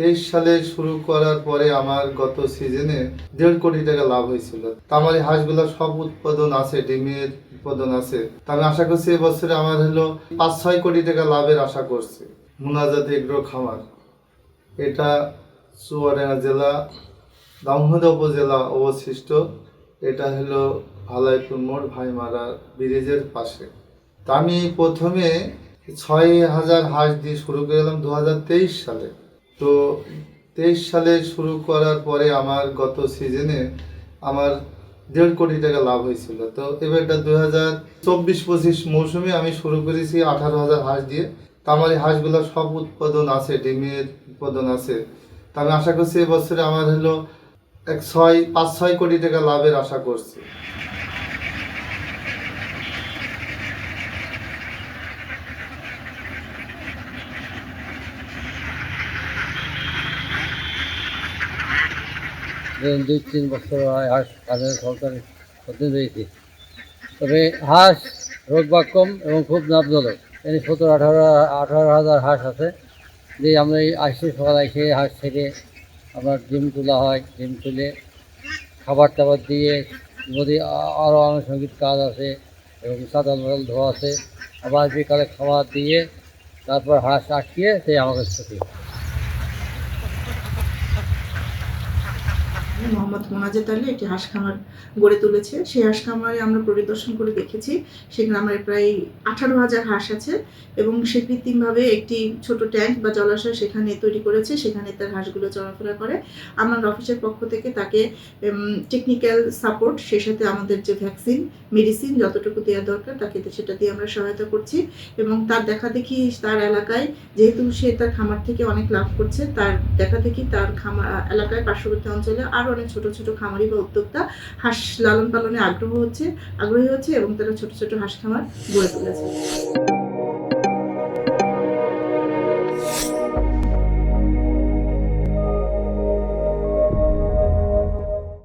তেইশ সালে শুরু করার পরে আমার গত সিজনে দেড় কোটি টাকা লাভ হয়েছিল। তা আমার এই হাঁসগুলো সব উৎপাদন আছে, ডিমের উৎপাদন আছে। তা আমি আশা করছি এবছরে আমার হলো পাঁচ, ছয় কোটি টাকা লাভের আশা করছি। মুনাজাত এগ্রো খামার। এটা চুয়াডাঙ্গা জেলা দামোহদা উপজেলা অবশিষ্ট। এটা হলো ভালাইপুর মোড়, ভাইমারা ব্রিজের পাশে। তা আমি প্রথমে ছয় হাজার হাঁস দিয়ে শুরু করেছিলাম দু সালে। তো তেইশ সালে শুরু করার পরে আমার গত সিজনে আমার দেড় কোটি টাকা লাভ হয়েছিল। তো এবারটা দু হাজার চব্বিশ পঁচিশ মৌসুমে আমি শুরু করেছি আঠারো হাজার হাঁস দিয়ে। তা আমার এই হাঁসগুলো সব উৎপাদন আছে, ডিমের উৎপাদন আছে। তা আমি আশা করছি এবছরে আমার হলো এক ছয়, পাঁচ, ছয় কোটি টাকা লাভের আশা করছি। দুই তিন বছর হয়, হাঁস হাজার সরকারি পদ্ধতি রয়েছে তবে হাঁস রোগ বাগ কম এবং খুব লাভজনক এখানে সত্তর আঠারো আঠারো হাজার হাঁস আছে। যে আমরা এই আসছি সকাল এসে হাঁস থেকে আপনার ডিম তোলা হয়, ডিম তুলে খাবার টাবার দিয়ে যদি আরও আনুষঙ্গিক কাজ আছে এবং সাদা মাদল ধোয়া আছে, আবার বিকালে খাবার দিয়ে তারপর হাঁস আটকিয়ে সেই আমাকে ছুটি মোহাম্মদ মোনাজেত আলী একটি হাঁস খামার গড়ে তুলেছে। সেই হাঁস খামারে আমরা পরিদর্শন করে দেখেছি সেখানে আমার প্রায় আঠারো হাজার হাঁস আছে এবং সে কৃত্রিমভাবে একটি ছোট ট্যাঙ্ক বা জলাশয় সেখানে তৈরি করেছে, সেখানে তার হাঁসগুলো চলাফেরা করে। আমার অফিসের পক্ষ থেকে তাকে টেকনিক্যাল সাপোর্ট সেই সাথে আমাদের যে ভ্যাকসিন মেডিসিন যতটুকু দেওয়া দরকার, তাকে সেটা দিয়ে আমরা সহায়তা করছি এবং তার দেখা দেখি তার এলাকায়, যেহেতু সে তার খামার থেকে অনেক লাভ করছে, তার দেখা দেখি তার খামার এলাকায় পার্শ্ববর্তী অঞ্চলে আরও অনেক ছোট ছোট খামারি বা উদ্যোক্তা হাঁস লালন পালনে আগ্রহ হচ্ছে, আগ্রহী হচ্ছে এবং তারা ছোট ছোট হাঁস খামার গড়ে তুলেছে।